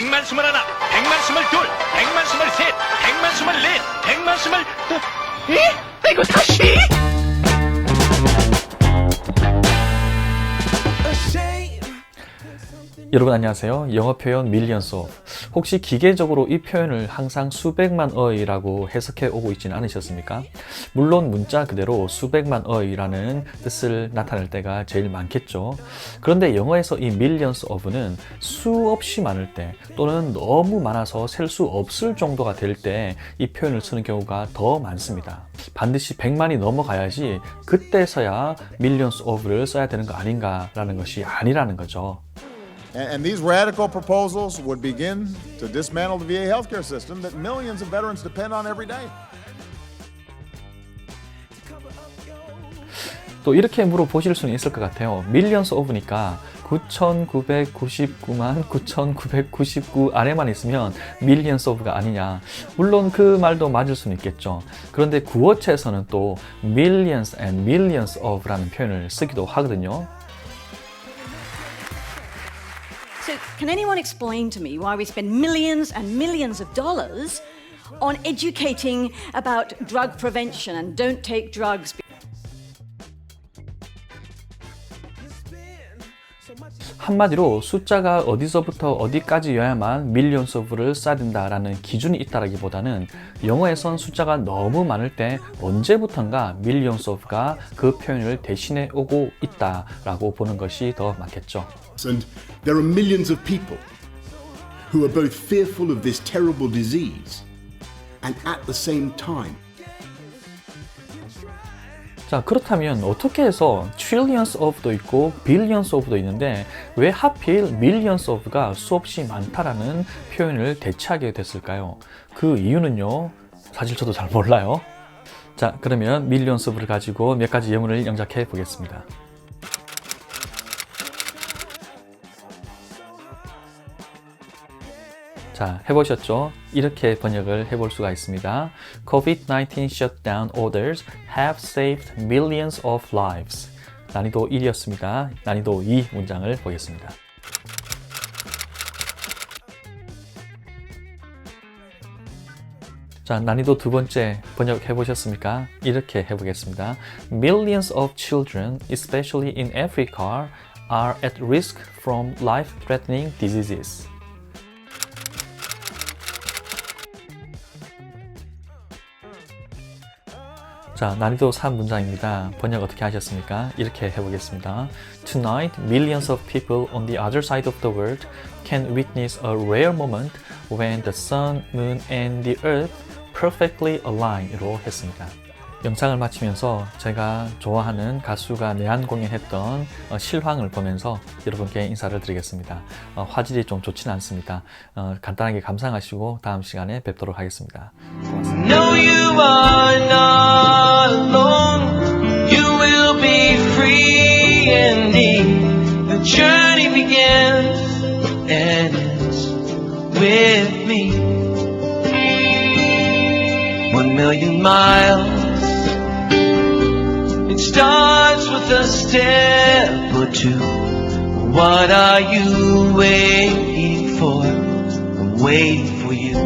백만 스물 하나, 백만 스물 둘, 백만 스물 셋, 백만 스물 넷, 백만 스물... 어, 에? 이거 다시? 여러분 안녕하세요. 영어 표현 밀리언스 오브. 혹시 기계적으로 이 표현을 항상 수백만 어이라고 해석해 오고 있지는 않으셨습니까? 물론 문자 그대로 수백만 어이라는 뜻을 나타낼 때가 제일 많겠죠. 그런데 영어에서 이 millions of는 수없이 많을 때 또는 너무 많아서 셀 수 없을 정도가 될 때 이 표현을 쓰는 경우가 더 많습니다. 반드시 100만이 넘어가야지 그때서야 millions of를 써야 되는 거 아닌가라는 것이 아니라는 거죠. And, these radical proposals would begin to dismantle the VA healthcare system that millions of veterans depend on every day. 또 이렇게 물어보실 수는 있을 것 같아요. 밀리언스 오브니까 9,999만 9,999 안에만 있으면 밀리언스 오브가 아니냐. 물론 그 말도 맞을 수는 있겠죠. 그런데 구어체에서는 또 millions and millions of라는 표현을 쓰기도 하거든요. So, can anyone explain to me why we spend millions and millions of dollars on educating about drug prevention and don't take drugs? 한마디로 숫자가 어디서부터 어디까지여야만 밀리언스 오브를 써야 된다라는 기준이 있다라기보다는 영어에선 숫자가 너무 많을 때 언제부턴가 밀리언스 오브가 그 표현을 대신해 오고 있다라고 보는 것이 더 맞겠죠. And there are millions of people who are both fearful of this terrible disease and at the same time 자 그렇다면 어떻게 해서 trillions of도 있고 billions of도 있는데 왜 하필 millions of가 수없이 많다라는 표현을 대체하게 됐을까요? 그 이유는요 사실 저도 잘 몰라요. 자 그러면 millions of를 가지고 몇 가지 예문을 영작해 보겠습니다. 자, 해보셨죠? 이렇게 번역을 해볼 수가 있습니다. COVID-19 shutdown orders have saved millions of lives. 난이도 1이었습니다. 난이도 2 문장을 보겠습니다. 자, 난이도 두 번째 번역해 보셨습니까? 이렇게 해보겠습니다. Millions of children, especially in Africa, are at risk from life-threatening diseases. 자, 난이도 3 문장입니다. 번역 어떻게 하셨습니까? 이렇게 해보겠습니다. Tonight, millions of people on the other side of the world can witness a rare moment when the sun, moon, and the earth perfectly align으로 했습니다. 영상을 마치면서 제가 좋아하는 가수가 내한 공연했던 어, 실황을 보면서 여러분께 인사를 드리겠습니다. 어, 화질이 좀 좋지는 않습니다. 어, 간단하게 감상하시고 다음 시간에 뵙도록 하겠습니다. No, you are not alone. You will be free indeed. The journey begins and with me. One million miles. It starts with a step or two. What are you waiting for? I'm waiting for you.